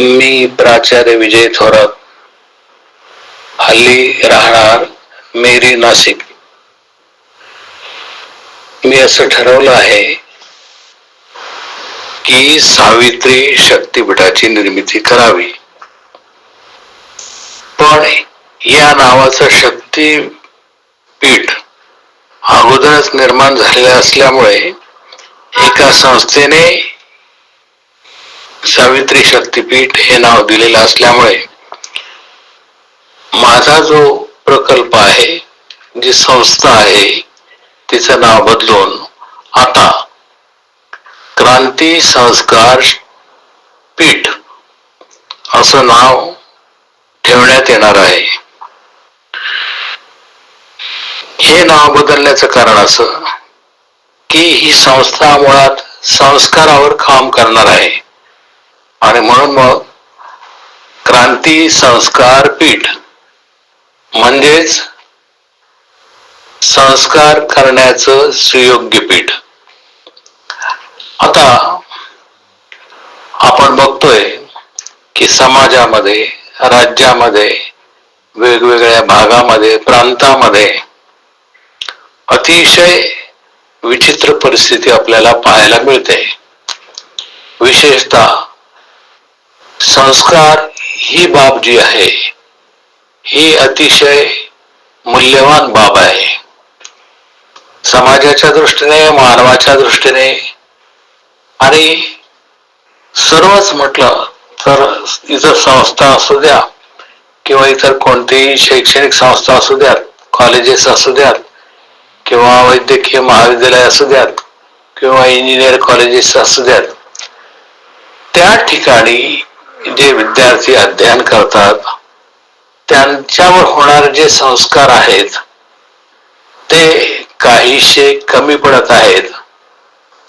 मी प्राचार्य विजय थोरात. हल्ली राहणार मेरी नाशिक मी असं ठरवलं आहे की सावित्री शक्तीपीठाची निर्मिती करावी. पण या नावाचं शक्तीपीठ अगोदरच निर्माण झालेलं असल्यामुळे एका संस्थेने सावित्री शक्तीपीठ हे नाव दिलेलं असल्यामुळे माझा जो प्रकल्प आहे जी संस्था आहे तिचं नाव बदलून आता क्रांती संस्कार पीठ असं नाव ठेवण्यात येणार आहे. हे नाव बदलण्याचं कारण असं की ही संस्था मुळात संस्कारावर काम करणार आहे. आणि म्हणून मग क्रांती संस्कार पीठ म्हणजेच संस्कार करण्याचं सुयोग्य पीठ. आता आपण बघतोय की समाजामध्ये राज्यामध्ये वेगवेगळ्या भागामध्ये प्रांतामध्ये अतिशय विचित्र परिस्थिती आपल्याला पाहायला मिळते. विशेषतः संस्कार ही बाब जी आहे ही अतिशय मूल्यवान बाब आहे. समाजाच्या दृष्टीने मानवाच्या दृष्टीने आणि सर्वच म्हटलं तर इतर संस्था असू द्या किंवा इतर कोणतीही शैक्षणिक संस्था असू द्यात कॉलेजेस असू द्यात किंवा वैद्यकीय महाविद्यालय असू द्यात किंवा इंजिनियर कॉलेजेस असू द्यात. त्या ठिकाणी जे विद्यार्थी अध्ययन करतात त्यांच्यावर होणारे जे संस्कार आहेत ते काहीशे कमी पडत आहेत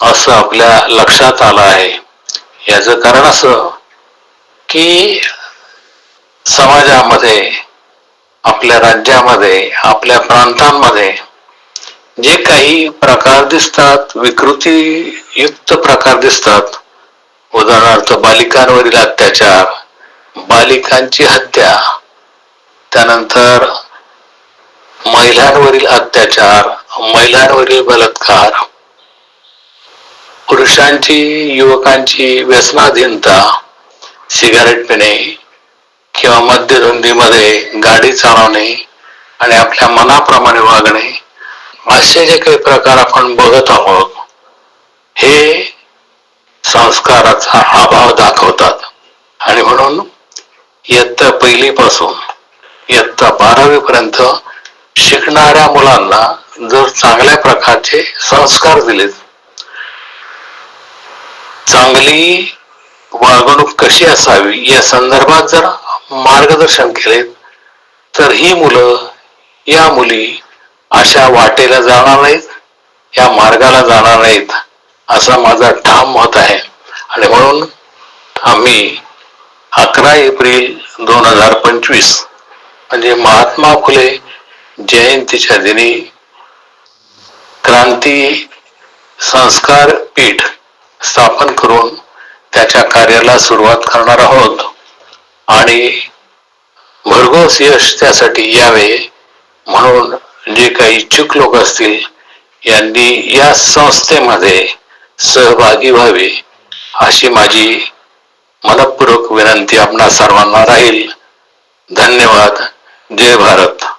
असं आपल्या लक्षात आलं आहे. याच कारण असं की समाजामध्ये आपल्या राज्यामध्ये आपल्या प्रांतांमध्ये जे काही प्रकार दिसतात विकृतीयुक्त प्रकार दिसतात उदाहरणार्थ बालिकांवरील अत्याचार बालिकांची हत्या त्यानंतर महिलांवरील अत्याचार महिलांवरील बलात्कार पुरुषांची युवकांची व्यसनाधीनता सिगारेट पिणे किंवा मध्यधुंदीमध्ये गाडी चालवणे आणि आपल्या मनाप्रमाणे वागणे असे जे काही प्रकार आपण बघत आहोत हे संस्काराचा अभाव दाखवतात. आणि म्हणून इयत्ता पहिलीपासून इयत्ता बारावी पर्यंत शिकणाऱ्या मुलांना जर चांगल्या प्रकारचे संस्कार दिले चांगली वागणूक कशी असावी या संदर्भात जर मार्गदर्शन केले तर ही मुलं या मुली अशा वाटेला जाणार नाहीत या मार्गाला जाणार नाहीत. असा माझा ठाम मत आहे. आणि म्हणून आम्ही अकरा एप्रिल दोन हजार पंचवीस म्हणजे महात्मा फुले जयंतीच्या दिनी क्रांती संस्कार पीठ स्थापन करून त्याच्या कार्याला सुरुवात करणार आहोत. आणि भरघोस यश त्यासाठी यावे म्हणून जे काही इच्छुक लोक असतील यांनी या संस्थेमध्ये सहभागी व्हावे अशी माझी मनपूर्वक विनंती आपणा सर्वांना राहील. धन्यवाद. जय भारत.